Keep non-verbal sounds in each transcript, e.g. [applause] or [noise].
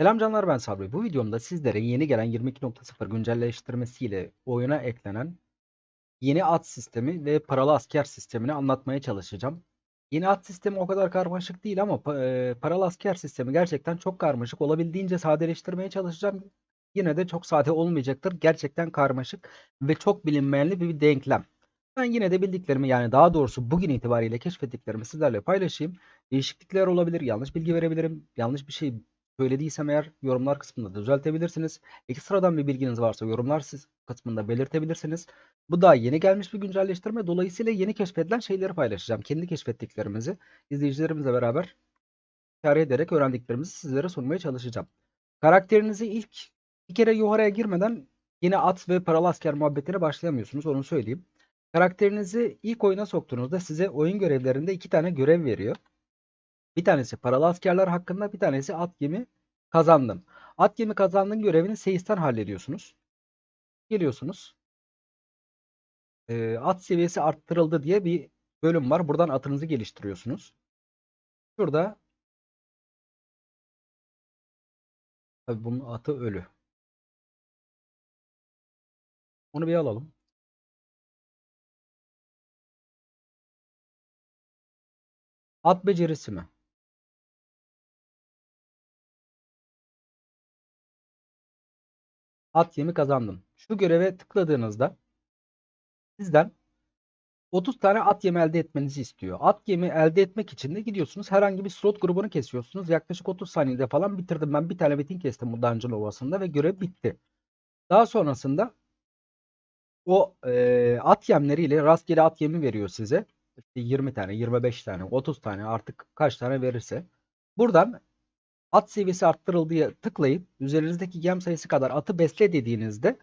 Selam canlar ben Sabri. Bu videomda sizlere yeni gelen 22.0 güncelleştirmesiyle oyuna eklenen yeni at sistemi ve paralı asker sistemini anlatmaya çalışacağım. Yeni at sistemi o kadar karmaşık değil ama e, paralı asker sistemi gerçekten çok karmaşık. Olabildiğince sadeleştirmeye çalışacağım. Yine de çok sade olmayacaktır. Gerçekten karmaşık ve çok bilinmeyenli bir denklem. Ben yine de bildiklerimi yani daha doğrusu bugün itibariyle keşfettiklerimi sizlerle paylaşayım. Değişiklikler olabilir, yanlış bilgi verebilirim, yanlış bir şey söylediysem eğer yorumlar kısmında düzeltebilirsiniz. Ekstradan bir bilginiz varsa yorumlar siz kısmında belirtebilirsiniz. Bu daha yeni gelmiş bir güncelleştirme. Dolayısıyla yeni keşfedilen şeyleri paylaşacağım. Kendi keşfettiklerimizi izleyicilerimizle beraber kâr ederek öğrendiklerimizi sizlere sunmaya çalışacağım. Karakterinizi ilk bir kere yukarıya girmeden yine at ve paralı asker muhabbetine başlayamıyorsunuz. Onu söyleyeyim. Karakterinizi ilk oyuna soktuğunuzda size oyun görevlerinde iki tane görev veriyor. Bir tanesi paralı askerler hakkında, bir tanesi at gemi kazandım. At gemi kazandığın görevini Seyis'ten hallediyorsunuz. Geliyorsunuz. Ee, at seviyesi arttırıldı diye bir bölüm var. Buradan atınızı geliştiriyorsunuz. Şurada tabii bunun atı ölü. Onu bir alalım. At becerisi mi? At yemi kazandım. Şu göreve tıkladığınızda sizden 30 tane at yemi elde etmenizi istiyor. At yemi elde etmek için de gidiyorsunuz. Herhangi bir slot grubunu kesiyorsunuz. Yaklaşık 30 saniyede falan bitirdim. Ben bir tane betin kestim bu Dungeon Ovası'nda ve görev bitti. Daha sonrasında o e, at yemleriyle rastgele at yemi veriyor size. İşte 20 tane, 25 tane, 30 tane artık kaç tane verirse. Buradan at seviyesi arttırıldığı tıklayıp üzerinizdeki gem sayısı kadar atı besle dediğinizde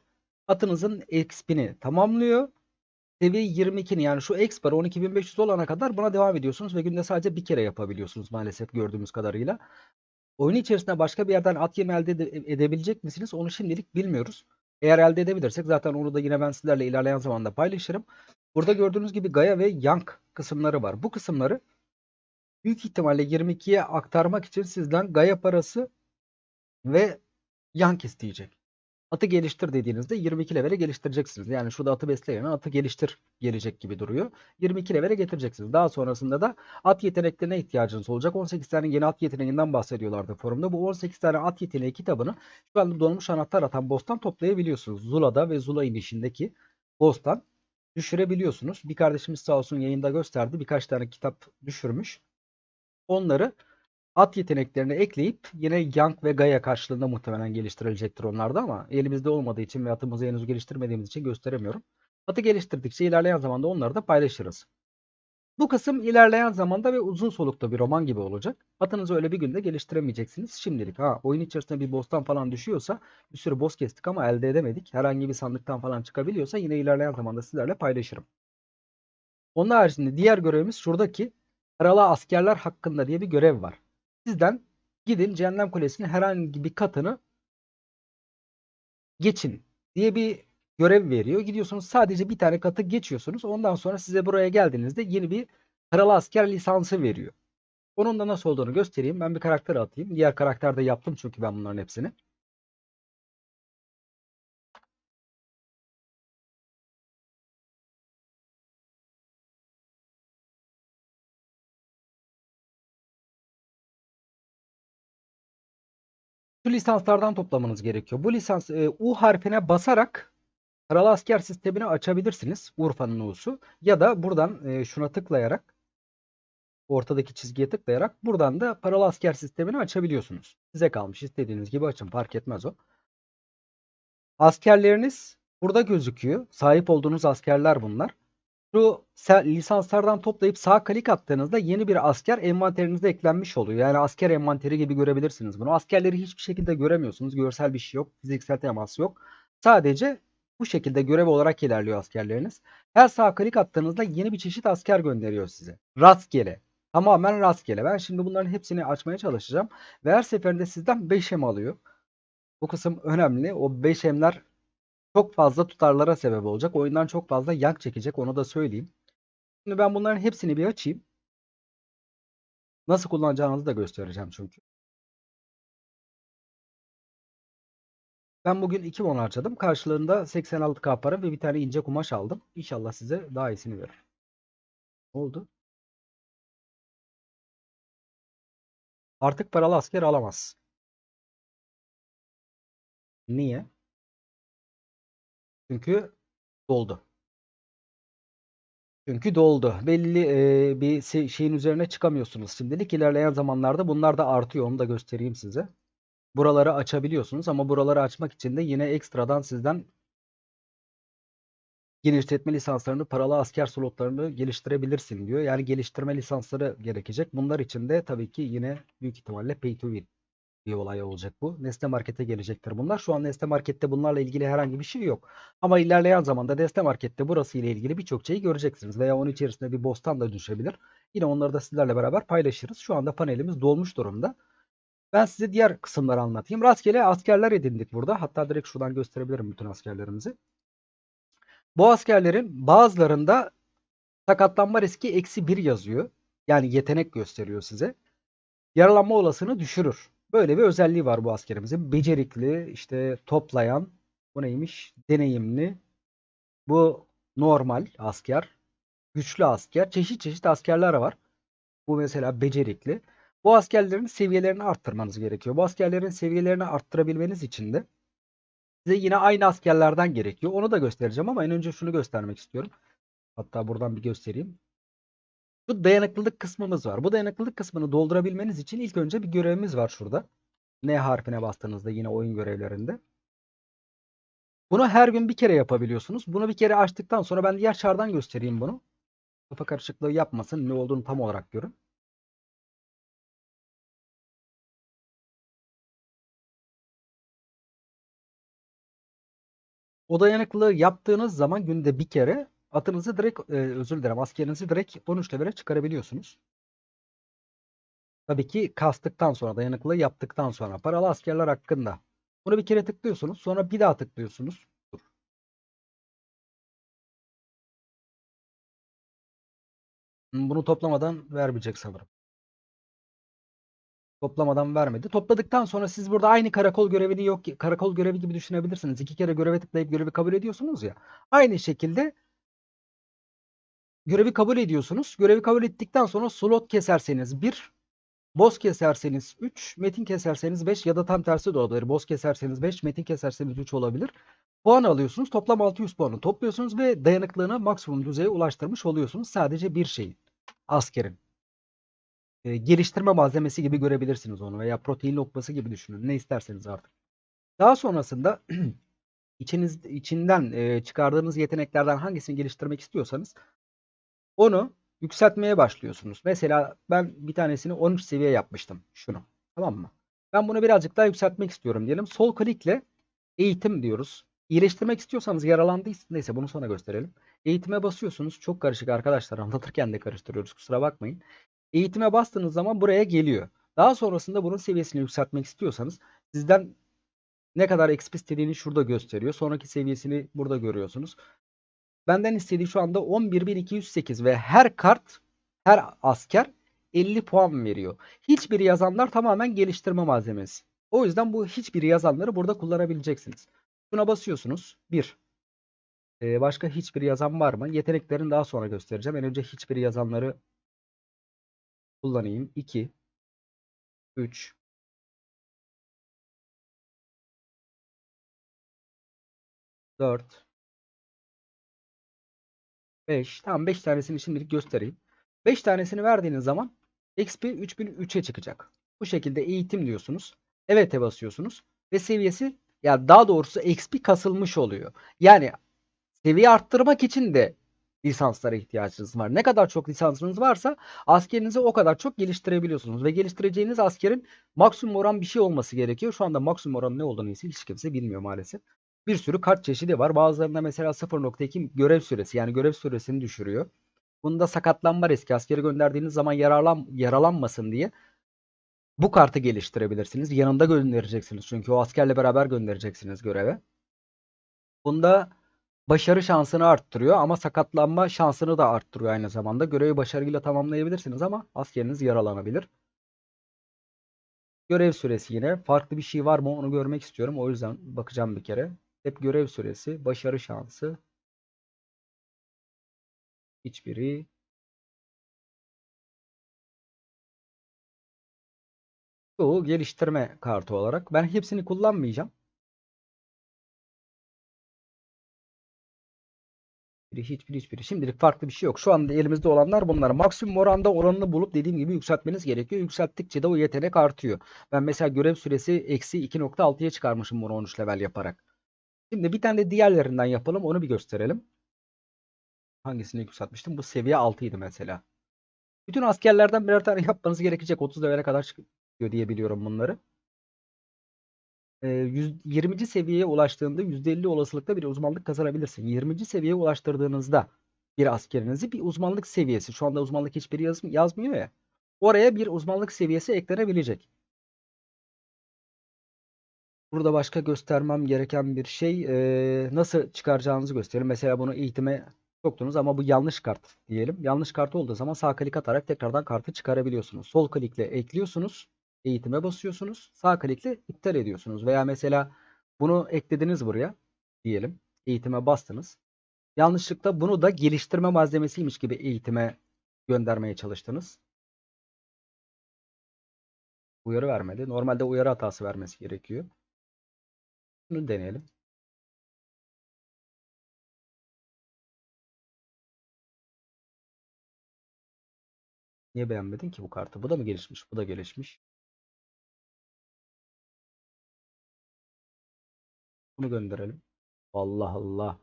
atınızın XP'ni tamamlıyor. Seviye 22'ni yani şu barı 12.500 olana kadar buna devam ediyorsunuz ve günde sadece bir kere yapabiliyorsunuz maalesef gördüğümüz kadarıyla. Oyun içerisinde başka bir yerden at yemi elde ede- edebilecek misiniz? Onu şimdilik bilmiyoruz. Eğer elde edebilirsek zaten onu da yine ben sizlerle ilerleyen zamanda paylaşırım. Burada gördüğünüz gibi Gaia ve Yank kısımları var. Bu kısımları büyük ihtimalle 22'ye aktarmak için sizden Gaia parası ve Yank isteyecek. Atı geliştir dediğinizde 22 levele geliştireceksiniz. Yani şurada atı besleyen atı geliştir gelecek gibi duruyor. 22 levele getireceksiniz. Daha sonrasında da at yeteneklerine ihtiyacınız olacak. 18 tane yeni at yeteneğinden bahsediyorlardı forumda. Bu 18 tane at yeteneği kitabını şu anda donmuş anahtar atan boss'tan toplayabiliyorsunuz. Zula'da ve Zula inişindeki boss'tan düşürebiliyorsunuz. Bir kardeşimiz sağ olsun yayında gösterdi. Birkaç tane kitap düşürmüş. Onları at yeteneklerini ekleyip yine Yang ve Gaia karşılığında muhtemelen geliştirilecektir onlarda ama elimizde olmadığı için ve atımızı henüz geliştirmediğimiz için gösteremiyorum. Atı geliştirdikçe ilerleyen zamanda onları da paylaşırız. Bu kısım ilerleyen zamanda ve uzun solukta bir roman gibi olacak. Atınızı öyle bir günde geliştiremeyeceksiniz şimdilik. Ha oyun içerisinde bir boss'tan falan düşüyorsa bir sürü boss kestik ama elde edemedik. Herhangi bir sandıktan falan çıkabiliyorsa yine ilerleyen zamanda sizlerle paylaşırım. Onun haricinde diğer görevimiz şuradaki paralı askerler hakkında diye bir görev var. Sizden gidin Cehennem Kulesi'nin herhangi bir katını geçin diye bir görev veriyor. Gidiyorsunuz sadece bir tane katı geçiyorsunuz. Ondan sonra size buraya geldiğinizde yeni bir paralı asker lisansı veriyor. Onun da nasıl olduğunu göstereyim. Ben bir karakter atayım. Diğer karakterde yaptım çünkü ben bunların hepsini. Lisanslardan toplamanız gerekiyor. Bu lisans e, U harfine basarak paralı asker sistemini açabilirsiniz. Urfa'nın U'su. Ya da buradan e, şuna tıklayarak ortadaki çizgiye tıklayarak buradan da paralı asker sistemini açabiliyorsunuz. Size kalmış. istediğiniz gibi açın. Fark etmez o. Askerleriniz burada gözüküyor. Sahip olduğunuz askerler bunlar. Şu lisanslardan toplayıp sağ klik attığınızda yeni bir asker envanterinize eklenmiş oluyor. Yani asker envanteri gibi görebilirsiniz bunu. Askerleri hiçbir şekilde göremiyorsunuz. Görsel bir şey yok. Fiziksel temas yok. Sadece bu şekilde görev olarak ilerliyor askerleriniz. Her sağ klik attığınızda yeni bir çeşit asker gönderiyor size. Rastgele. Tamamen rastgele. Ben şimdi bunların hepsini açmaya çalışacağım. Ve her seferinde sizden 5 em alıyor. Bu kısım önemli. O 5 emler çok fazla tutarlara sebep olacak. Oyundan çok fazla yak çekecek. Onu da söyleyeyim. Şimdi ben bunların hepsini bir açayım. Nasıl kullanacağınızı da göstereceğim çünkü. Ben bugün 2 won harcadım. Karşılığında 86k para ve bir tane ince kumaş aldım. İnşallah size daha iyisini verir. Oldu? Artık paralı asker alamaz. Niye? Çünkü doldu. Çünkü doldu. Belli e, bir şeyin üzerine çıkamıyorsunuz şimdilik. İlerleyen zamanlarda bunlar da artıyor. Onu da göstereyim size. Buraları açabiliyorsunuz ama buraları açmak için de yine ekstradan sizden genişletme lisanslarını, paralı asker slotlarını geliştirebilirsin diyor. Yani geliştirme lisansları gerekecek. Bunlar için de tabii ki yine büyük ihtimalle pay to win bir olay olacak bu. Nesne Market'e gelecektir bunlar. Şu an Nesne Market'te bunlarla ilgili herhangi bir şey yok. Ama ilerleyen zamanda Nesne Market'te burası ile ilgili birçok şeyi göreceksiniz. Veya onun içerisinde bir bostan da düşebilir. Yine onları da sizlerle beraber paylaşırız. Şu anda panelimiz dolmuş durumda. Ben size diğer kısımları anlatayım. Rastgele askerler edindik burada. Hatta direkt şuradan gösterebilirim bütün askerlerimizi. Bu askerlerin bazılarında sakatlanma riski eksi 1 yazıyor. Yani yetenek gösteriyor size. Yaralanma olasılığını düşürür. Böyle bir özelliği var bu askerimizin. Becerikli, işte toplayan, bu neymiş? Deneyimli. Bu normal asker, güçlü asker, çeşit çeşit askerler var. Bu mesela becerikli. Bu askerlerin seviyelerini arttırmanız gerekiyor. Bu askerlerin seviyelerini arttırabilmeniz için de size yine aynı askerlerden gerekiyor. Onu da göstereceğim ama en önce şunu göstermek istiyorum. Hatta buradan bir göstereyim. Bu dayanıklılık kısmımız var. Bu dayanıklılık kısmını doldurabilmeniz için ilk önce bir görevimiz var şurada. N harfine bastığınızda yine oyun görevlerinde. Bunu her gün bir kere yapabiliyorsunuz. Bunu bir kere açtıktan sonra ben diğer çardan göstereyim bunu. Kafa karışıklığı yapmasın. Ne olduğunu tam olarak görün. O dayanıklılığı yaptığınız zaman günde bir kere atınızı direkt e, özür dilerim askerinizi direkt 13 levele çıkarabiliyorsunuz. Tabii ki kastıktan sonra dayanıklılığı yaptıktan sonra paralı askerler hakkında. Bunu bir kere tıklıyorsunuz. Sonra bir daha tıklıyorsunuz. Dur. Hmm, Bunu toplamadan vermeyecek sanırım. Toplamadan vermedi. Topladıktan sonra siz burada aynı karakol görevini yok karakol görevi gibi düşünebilirsiniz. İki kere göreve tıklayıp görevi kabul ediyorsunuz ya. Aynı şekilde görevi kabul ediyorsunuz. Görevi kabul ettikten sonra slot keserseniz 1, boss keserseniz 3, metin keserseniz 5 ya da tam tersi de olabilir. Boss keserseniz 5, metin keserseniz 3 olabilir. Puan alıyorsunuz. Toplam 600 puanı topluyorsunuz ve dayanıklılığını maksimum düzeye ulaştırmış oluyorsunuz. Sadece bir şeyin. Askerin. E, geliştirme malzemesi gibi görebilirsiniz onu veya protein lokması gibi düşünün. Ne isterseniz artık. Daha sonrasında [clears throat] içiniz içinden e, çıkardığınız yeteneklerden hangisini geliştirmek istiyorsanız onu yükseltmeye başlıyorsunuz. Mesela ben bir tanesini 13 seviye yapmıştım. Şunu. Tamam mı? Ben bunu birazcık daha yükseltmek istiyorum diyelim. Sol klikle eğitim diyoruz. İyileştirmek istiyorsanız yaralandıysa neyse bunu sonra gösterelim. Eğitime basıyorsunuz. Çok karışık arkadaşlar. [laughs] Anlatırken de karıştırıyoruz. Kusura bakmayın. Eğitime bastığınız zaman buraya geliyor. Daha sonrasında bunun seviyesini yükseltmek istiyorsanız sizden ne kadar XP istediğini şurada gösteriyor. Sonraki seviyesini burada görüyorsunuz. Benden istediği şu anda 11.208 ve her kart, her asker 50 puan veriyor. Hiçbiri yazanlar tamamen geliştirme malzemesi. O yüzden bu hiçbiri yazanları burada kullanabileceksiniz. Şuna basıyorsunuz. 1. Ee, başka hiçbiri yazan var mı? Yeteneklerini daha sonra göstereceğim. En önce hiçbiri yazanları kullanayım. 2 3 4 5. Tamam 5 tanesini şimdilik göstereyim. 5 tanesini verdiğiniz zaman XP 3003'e çıkacak. Bu şekilde eğitim diyorsunuz. Evet'e basıyorsunuz. Ve seviyesi ya daha doğrusu XP kasılmış oluyor. Yani seviye arttırmak için de lisanslara ihtiyacınız var. Ne kadar çok lisansınız varsa askerinizi o kadar çok geliştirebiliyorsunuz. Ve geliştireceğiniz askerin maksimum oran bir şey olması gerekiyor. Şu anda maksimum oran ne olduğunu ise hiç kimse bilmiyor maalesef. Bir sürü kart çeşidi var. Bazılarında mesela 0.2 görev süresi yani görev süresini düşürüyor. Bunda sakatlanma riski askeri gönderdiğiniz zaman yaralan, yaralanmasın diye bu kartı geliştirebilirsiniz. Yanında göndereceksiniz çünkü o askerle beraber göndereceksiniz göreve. Bunda başarı şansını arttırıyor ama sakatlanma şansını da arttırıyor aynı zamanda. Görevi başarıyla tamamlayabilirsiniz ama askeriniz yaralanabilir. Görev süresi yine. Farklı bir şey var mı onu görmek istiyorum. O yüzden bakacağım bir kere. Hep görev süresi, başarı şansı. Hiçbiri. Çoğu geliştirme kartı olarak. Ben hepsini kullanmayacağım. Hiçbiri, hiçbiri, hiçbiri. Şimdilik farklı bir şey yok. Şu anda elimizde olanlar bunlar. Maksimum oranda oranını bulup dediğim gibi yükseltmeniz gerekiyor. Yükselttikçe de o yetenek artıyor. Ben mesela görev süresi eksi 2.6'ya çıkarmışım bunu 13 level yaparak. Şimdi bir tane de diğerlerinden yapalım. Onu bir gösterelim. Hangisini yükseltmiştim? Bu seviye 6 idi mesela. Bütün askerlerden birer tane [laughs] yapmanız gerekecek. 30 level'e kadar çıkıyor diye biliyorum bunları. Ee, 100 20. seviyeye ulaştığında %50 olasılıkla bir uzmanlık kazanabilirsin. 20. seviyeye ulaştırdığınızda bir askerinizi bir uzmanlık seviyesi. Şu anda uzmanlık hiçbiri yaz, yazmıyor ya. Oraya bir uzmanlık seviyesi eklenebilecek. Burada başka göstermem gereken bir şey e, nasıl çıkaracağınızı göstereyim. Mesela bunu eğitime soktunuz ama bu yanlış kart diyelim. Yanlış kart olduğu zaman sağ klik atarak tekrardan kartı çıkarabiliyorsunuz. Sol klikle ekliyorsunuz. Eğitime basıyorsunuz. Sağ klikle iptal ediyorsunuz. Veya mesela bunu eklediniz buraya diyelim. Eğitime bastınız. Yanlışlıkla bunu da geliştirme malzemesiymiş gibi eğitime göndermeye çalıştınız. Uyarı vermedi. Normalde uyarı hatası vermesi gerekiyor. Bunu deneyelim. Niye beğenmedin ki bu kartı? Bu da mı gelişmiş? Bu da gelişmiş. Bunu gönderelim. Allah Allah.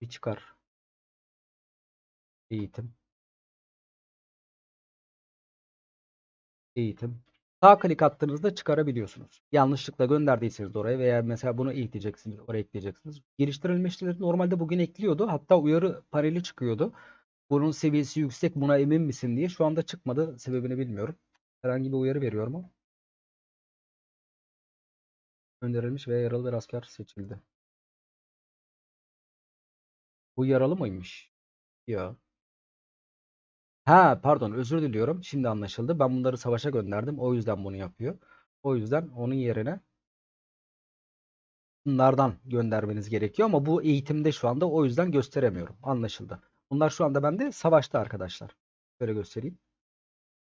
Bir çıkar. Eğitim. Eğitim. Sağ klik attığınızda çıkarabiliyorsunuz. Yanlışlıkla gönderdiyseniz oraya veya mesela bunu eğiteceksiniz, oraya ekleyeceksiniz. Geliştirilmişleri normalde bugün ekliyordu. Hatta uyarı paneli çıkıyordu. Bunun seviyesi yüksek, buna emin misin diye. Şu anda çıkmadı. Sebebini bilmiyorum. Herhangi bir uyarı veriyorum ama. Gönderilmiş veya yaralı bir asker seçildi. Bu yaralı mıymış? Ya. Ha pardon özür diliyorum. Şimdi anlaşıldı. Ben bunları savaşa gönderdim. O yüzden bunu yapıyor. O yüzden onun yerine bunlardan göndermeniz gerekiyor ama bu eğitimde şu anda o yüzden gösteremiyorum. Anlaşıldı. Bunlar şu anda bende savaşta arkadaşlar. Şöyle göstereyim.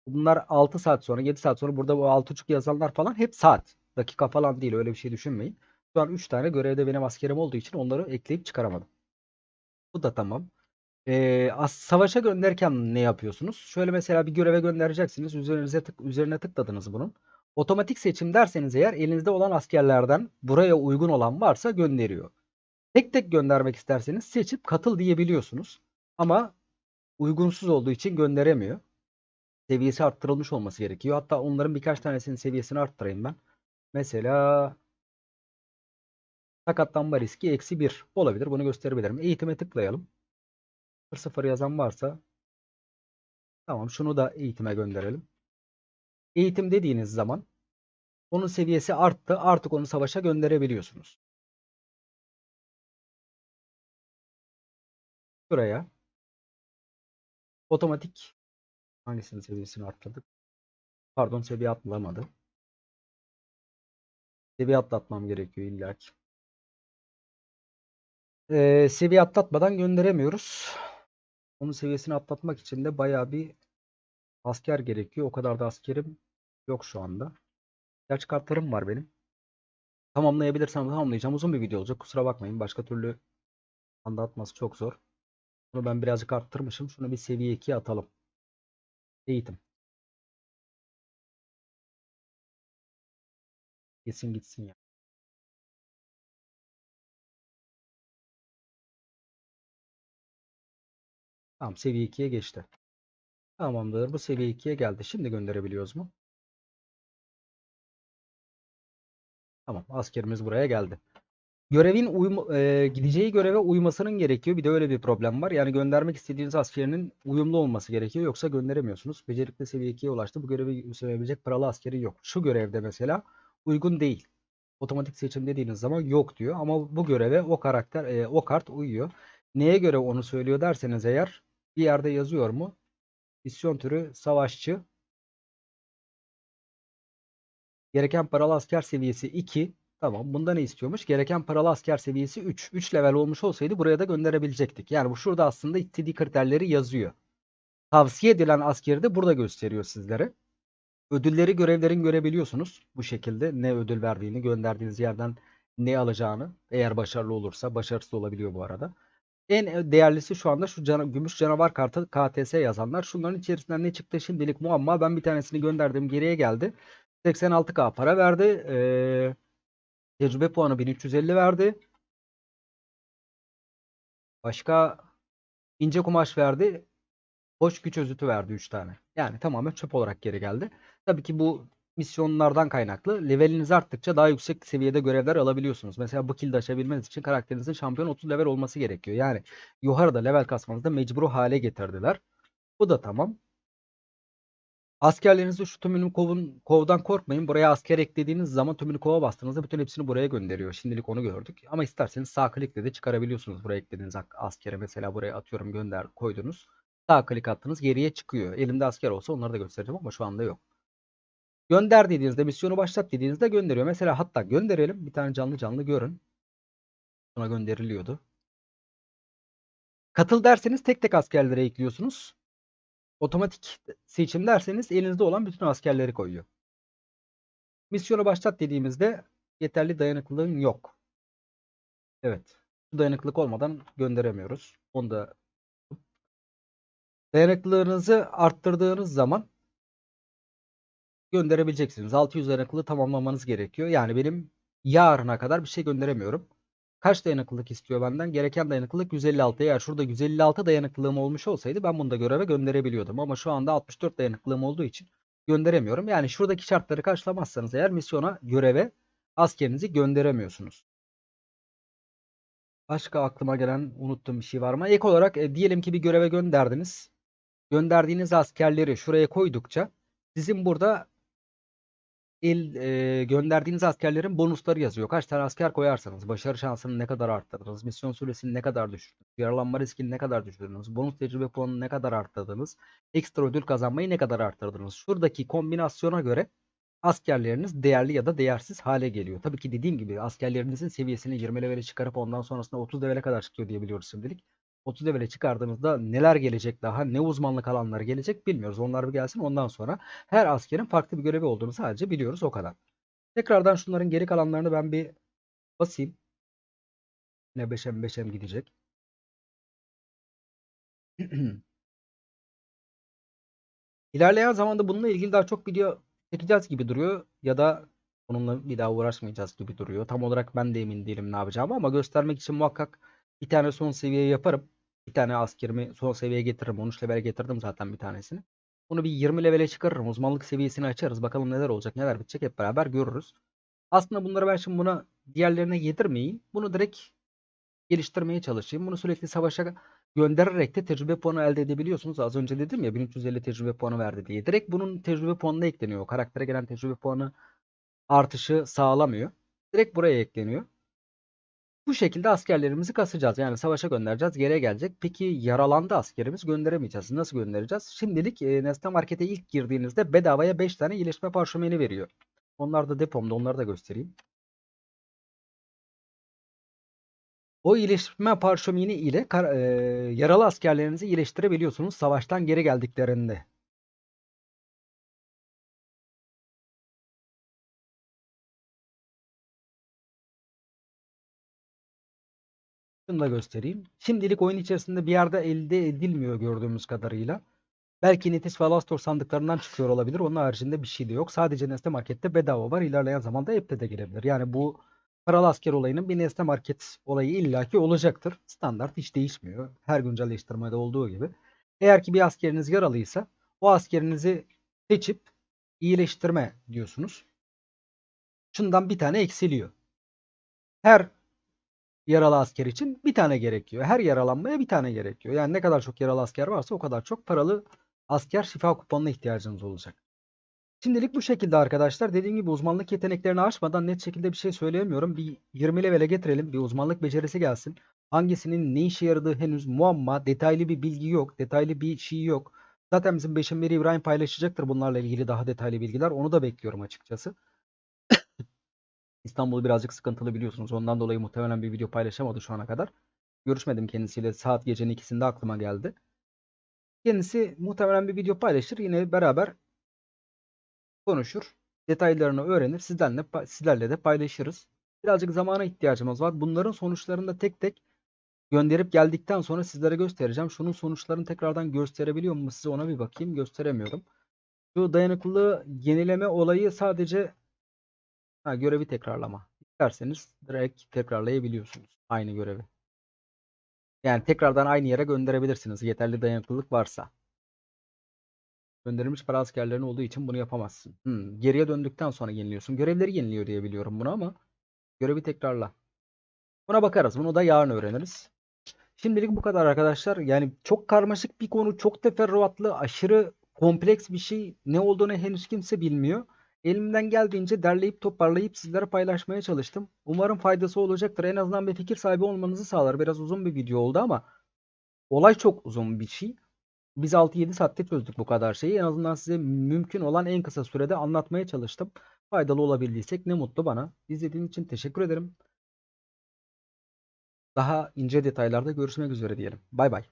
Bunlar 6 saat sonra 7 saat sonra burada bu 6.5 yazanlar falan hep saat. Dakika falan değil öyle bir şey düşünmeyin. Şu an 3 tane görevde benim askerim olduğu için onları ekleyip çıkaramadım. Bu da tamam. Ee, as- savaşa gönderirken ne yapıyorsunuz? Şöyle mesela bir göreve göndereceksiniz. Üzerinize tık, üzerine tıkladınız bunun. Otomatik seçim derseniz eğer elinizde olan askerlerden buraya uygun olan varsa gönderiyor. Tek tek göndermek isterseniz seçip katıl diyebiliyorsunuz. Ama uygunsuz olduğu için gönderemiyor. Seviyesi arttırılmış olması gerekiyor. Hatta onların birkaç tanesinin seviyesini arttırayım ben. Mesela sakatlanma riski eksi 1 olabilir. Bunu gösterebilirim. Eğitime tıklayalım. 0 yazan varsa tamam şunu da eğitime gönderelim. Eğitim dediğiniz zaman onun seviyesi arttı. Artık onu savaşa gönderebiliyorsunuz. Şuraya otomatik hangisinin seviyesini arttırdık? Pardon seviye atlamadı. Seviye atlatmam gerekiyor illaki. Ee, seviye atlatmadan gönderemiyoruz. Onun seviyesini atlatmak için de bayağı bir asker gerekiyor. O kadar da askerim yok şu anda. Gerçi kartlarım var benim. Tamamlayabilirsem tamamlayacağım. Uzun bir video olacak. Kusura bakmayın. Başka türlü anlatması çok zor. Bunu ben birazcık arttırmışım. Şunu bir seviye 2'ye atalım. Eğitim. Kesin gitsin ya. Tamam seviye 2'ye geçti. Tamamdır. Bu seviye 2'ye geldi. Şimdi gönderebiliyoruz mu? Tamam. Askerimiz buraya geldi. Görevin uyum, e, gideceği göreve uymasının gerekiyor. Bir de öyle bir problem var. Yani göndermek istediğiniz askerinin uyumlu olması gerekiyor. Yoksa gönderemiyorsunuz. Becerikli seviye 2'ye ulaştı. Bu görevi üstlenebilecek paralı askeri yok. Şu görevde mesela uygun değil. Otomatik seçim dediğiniz zaman yok diyor. Ama bu göreve o karakter, e, o kart uyuyor. Neye göre onu söylüyor derseniz eğer Bir yerde yazıyor mu? Misyon türü savaşçı. Gereken paralı asker seviyesi 2. Tamam. Bunda ne istiyormuş? Gereken paralı asker seviyesi 3. 3 level olmuş olsaydı buraya da gönderebilecektik. Yani bu şurada aslında istediği kriterleri yazıyor. Tavsiye edilen askeri de burada gösteriyor sizlere. Ödülleri görevlerin görebiliyorsunuz. Bu şekilde ne ödül verdiğini, gönderdiğiniz yerden ne alacağını. Eğer başarılı olursa, başarısız olabiliyor bu arada. En değerlisi şu anda şu cana, gümüş canavar kartı KTS yazanlar. Şunların içerisinden ne çıktı şimdilik muamma. Ben bir tanesini gönderdim geriye geldi. 86k para verdi. Ee, tecrübe puanı 1350 verdi. Başka ince kumaş verdi. Hoş güç özütü verdi 3 tane. Yani tamamen çöp olarak geri geldi. Tabii ki bu misyonlardan kaynaklı. Leveliniz arttıkça daha yüksek seviyede görevler alabiliyorsunuz. Mesela bu kilde aşabilmeniz için karakterinizin şampiyon 30 level olması gerekiyor. Yani Yohara'da level kasmanızda mecbur hale getirdiler. Bu da tamam. Askerlerinizi şu tümünü kovun, kovdan korkmayın. Buraya asker eklediğiniz zaman tümünü kova bastığınızda bütün hepsini buraya gönderiyor. Şimdilik onu gördük. Ama isterseniz sağ klikle de çıkarabiliyorsunuz. Buraya eklediğiniz askere mesela buraya atıyorum gönder koydunuz. Sağ klik attınız geriye çıkıyor. Elimde asker olsa onları da göstereceğim ama şu anda yok. Gönder dediğinizde misyonu başlat dediğinizde gönderiyor. Mesela hatta gönderelim. Bir tane canlı canlı görün. Buna gönderiliyordu. Katıl derseniz tek tek askerlere ekliyorsunuz. Otomatik seçim derseniz elinizde olan bütün askerleri koyuyor. Misyonu başlat dediğimizde yeterli dayanıklılığın yok. Evet. Bu dayanıklılık olmadan gönderemiyoruz. Onu da dayanıklılığınızı arttırdığınız zaman gönderebileceksiniz. 600 dayanıklılığı tamamlamanız gerekiyor. Yani benim yarına kadar bir şey gönderemiyorum. Kaç dayanıklılık istiyor benden? Gereken dayanıklılık 156. Eğer şurada 156 dayanıklılığım olmuş olsaydı ben bunu da göreve gönderebiliyordum. Ama şu anda 64 dayanıklılığım olduğu için gönderemiyorum. Yani şuradaki şartları karşılamazsanız eğer misyona, göreve askerinizi gönderemiyorsunuz. Başka aklıma gelen unuttuğum bir şey var mı? Ek olarak e, diyelim ki bir göreve gönderdiniz. Gönderdiğiniz askerleri şuraya koydukça sizin burada el e, gönderdiğiniz askerlerin bonusları yazıyor. Kaç tane asker koyarsanız, başarı şansını ne kadar arttırdınız, misyon süresini ne kadar düşürdünüz, yaralanma riskini ne kadar düşürdünüz, bonus tecrübe puanını ne kadar arttırdınız, ekstra ödül kazanmayı ne kadar arttırdınız. Şuradaki kombinasyona göre askerleriniz değerli ya da değersiz hale geliyor. Tabii ki dediğim gibi askerlerinizin seviyesini 20 levele çıkarıp ondan sonrasında 30 levele kadar çıkıyor diye biliyoruz şimdilik. 30 levele çıkardığınızda neler gelecek daha, ne uzmanlık alanları gelecek bilmiyoruz. Onlar bir gelsin ondan sonra her askerin farklı bir görevi olduğunu sadece biliyoruz o kadar. Tekrardan şunların geri kalanlarını ben bir basayım. Yine 5M 5M gidecek. [clears throat] İlerleyen zamanda bununla ilgili daha çok video çekeceğiz gibi duruyor ya da onunla bir daha uğraşmayacağız gibi duruyor. Tam olarak ben de emin değilim ne yapacağımı ama göstermek için muhakkak bir tane son seviye yaparım. Bir tane askerimi son seviyeye getiririm. 13 level getirdim zaten bir tanesini. Bunu bir 20 levele çıkarırım. Uzmanlık seviyesini açarız. Bakalım neler olacak, neler bitecek hep beraber görürüz. Aslında bunları ben şimdi buna diğerlerine yedirmeyeyim. Bunu direkt geliştirmeye çalışayım. Bunu sürekli savaşa göndererek de tecrübe puanı elde edebiliyorsunuz. Az önce dedim ya 1350 tecrübe puanı verdi diye. Direkt bunun tecrübe puanına ekleniyor. O karaktere gelen tecrübe puanı artışı sağlamıyor. Direkt buraya ekleniyor. Bu şekilde askerlerimizi kasacağız. Yani savaşa göndereceğiz. Geriye gelecek. Peki yaralandı askerimiz gönderemeyeceğiz. Nasıl göndereceğiz? Şimdilik e, Nesne Market'e ilk girdiğinizde bedavaya 5 tane iyileşme parşömeni veriyor. Onlar da depomda. Onları da göstereyim. O iyileşme parşömeni ile e, yaralı askerlerinizi iyileştirebiliyorsunuz savaştan geri geldiklerinde. Şunu da göstereyim. Şimdilik oyun içerisinde bir yerde elde edilmiyor gördüğümüz kadarıyla. Belki Netis ve Alastor sandıklarından çıkıyor olabilir. Onun haricinde bir şey de yok. Sadece Nesne Market'te bedava var. İlerleyen zamanda app'te de gelebilir. Yani bu paralı asker olayının bir Nesne Market olayı illaki olacaktır. Standart hiç değişmiyor. Her güncelleştirmede olduğu gibi. Eğer ki bir askeriniz yaralıysa o askerinizi seçip iyileştirme diyorsunuz. Şundan bir tane eksiliyor. Her yaralı asker için bir tane gerekiyor. Her yaralanmaya bir tane gerekiyor. Yani ne kadar çok yaralı asker varsa o kadar çok paralı asker şifa kuponuna ihtiyacınız olacak. Şimdilik bu şekilde arkadaşlar. Dediğim gibi uzmanlık yeteneklerini aşmadan net şekilde bir şey söyleyemiyorum. Bir 20 levele getirelim. Bir uzmanlık becerisi gelsin. Hangisinin ne işe yaradığı henüz muamma. Detaylı bir bilgi yok. Detaylı bir şey yok. Zaten bizim Beşinberi İbrahim paylaşacaktır bunlarla ilgili daha detaylı bilgiler. Onu da bekliyorum açıkçası. İstanbul birazcık sıkıntılı biliyorsunuz. Ondan dolayı muhtemelen bir video paylaşamadı şu ana kadar. Görüşmedim kendisiyle. Saat gecenin ikisinde aklıma geldi. Kendisi muhtemelen bir video paylaşır. Yine beraber konuşur. Detaylarını öğrenir. Sizlerle, sizlerle de paylaşırız. Birazcık zamana ihtiyacımız var. Bunların sonuçlarını da tek tek gönderip geldikten sonra sizlere göstereceğim. Şunun sonuçlarını tekrardan gösterebiliyor mu size ona bir bakayım. Gösteremiyorum. Şu dayanıklılığı yenileme olayı sadece ha, görevi tekrarlama. İsterseniz direkt tekrarlayabiliyorsunuz aynı görevi. Yani tekrardan aynı yere gönderebilirsiniz yeterli dayanıklılık varsa. Gönderilmiş para askerlerin olduğu için bunu yapamazsın. Hmm, geriye döndükten sonra yeniliyorsun. Görevleri yeniliyor diye biliyorum bunu ama görevi tekrarla. Buna bakarız. Bunu da yarın öğreniriz. Şimdilik bu kadar arkadaşlar. Yani çok karmaşık bir konu, çok teferruatlı, aşırı kompleks bir şey. Ne olduğunu henüz kimse bilmiyor. Elimden geldiğince derleyip toparlayıp sizlere paylaşmaya çalıştım. Umarım faydası olacaktır. En azından bir fikir sahibi olmanızı sağlar. Biraz uzun bir video oldu ama olay çok uzun bir şey. Biz 6-7 saatte çözdük bu kadar şeyi. En azından size mümkün olan en kısa sürede anlatmaya çalıştım. Faydalı olabildiysek ne mutlu bana. İzlediğiniz için teşekkür ederim. Daha ince detaylarda görüşmek üzere diyelim. Bay bay.